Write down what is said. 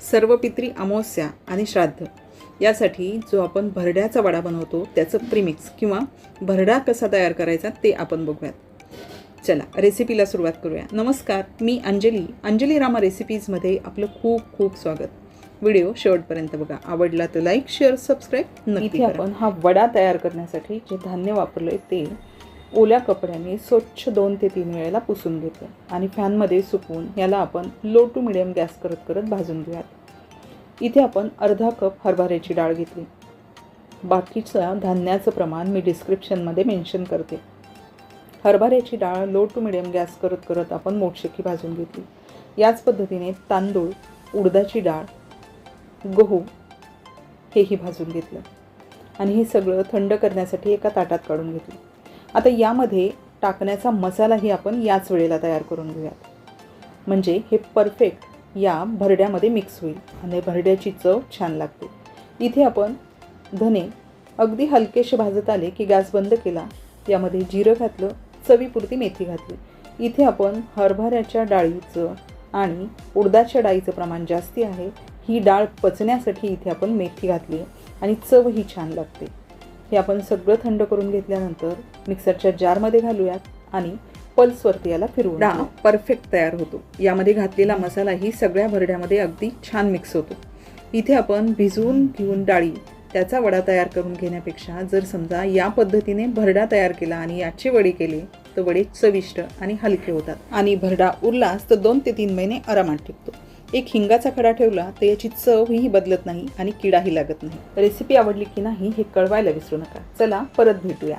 सर्वपित्री अमावस्या आणि श्राद्ध. यासाठी जो आपण भरड्याचा वडा बनवतो त्याचं प्रीमिक्स किंवा भरडा कसा तयार करायचा ते आपण बघूयात. चला रेसिपीला सुरुवात करूया. नमस्कार मी अंजली. अंजली रामा रेसिपीजमध्ये आपलं खूप खूप स्वागत. व्हिडिओ शेवटपर्यंत बघा. आवडला तर लाईक शेअर सबस्क्राईब नक्की आपण हा वडा तयार करण्यासाठी जे धान्य वापरलं ते ओल्या कपड्याने स्वच्छ दोन ते तीन वेळेला पुसून घेतलं आणि फॅनमध्ये सुकवून याला आपण लो टू मिडियम गॅस करत करत भाजून घेऊयात. इथे आपण अर्धा कप हरभऱ्याची डाळ घेतली. बाकीचं धान्याचं प्रमाण मी डिस्क्रिप्शनमध्ये मेन्शन करते. हरभऱ्याची डाळ लो टू मिडियम गॅस करत करत आपण मोठशेकी भाजून घेतली. याच पद्धतीने तांदूळ उडदाची डाळ गहू हेही भाजून घेतलं. आणि हे सगळं थंड करण्यासाठी एका ताटात काढून घेतलं. आता यामध्ये टाकण्याचा मसालाही आपण याच वेळेला तयार करून घेऊयात. म्हणजे हे परफेक्ट या भरड्यामध्ये मिक्स होईल आणि भरड्याची चव छान लागते. इथे आपण धने अगदी हलकेसे भाजत आले की गॅस बंद केला यामध्ये जिरं घातलं चवीपुरती मेथी घातली. इथे आपण हरभऱ्याच्या डाळीचं आणि उडदाच्या डाळीचं प्रमाण जास्ती आहे. ही डाळ पचण्यासाठी इथे आपण मेथी घातली आणि चवही छान लागते. हे आपण सगळं थंड करून घेतल्यानंतर मिक्सरच्या जारमध्ये घालूयात आणि पल्सवरती याला फिरवून डाळ परफेक्ट तयार होतो. यामध्ये घातलेला मसालाही सगळ्या भरड्यामध्ये अगदी छान मिक्स होतो. इथे आपण भिजवून घेऊन डाळी त्याचा वडा तयार करून घेण्यापेक्षा जर समजा या पद्धतीने भरडा तयार केला आणि याचे वडे केले तर वडे चविष्ट आणि हलके होतात. आणि भरडा उरलास तर दोन ते तीन महिने आरामात टिकतो. एक हिंगाचा खडा ठेवला तर याची चवही बदलत नाही आणि किडाही लागत नाही. रेसिपी आवडली की नाही हे कळवायला विसरू नका. चला परत भेटूया.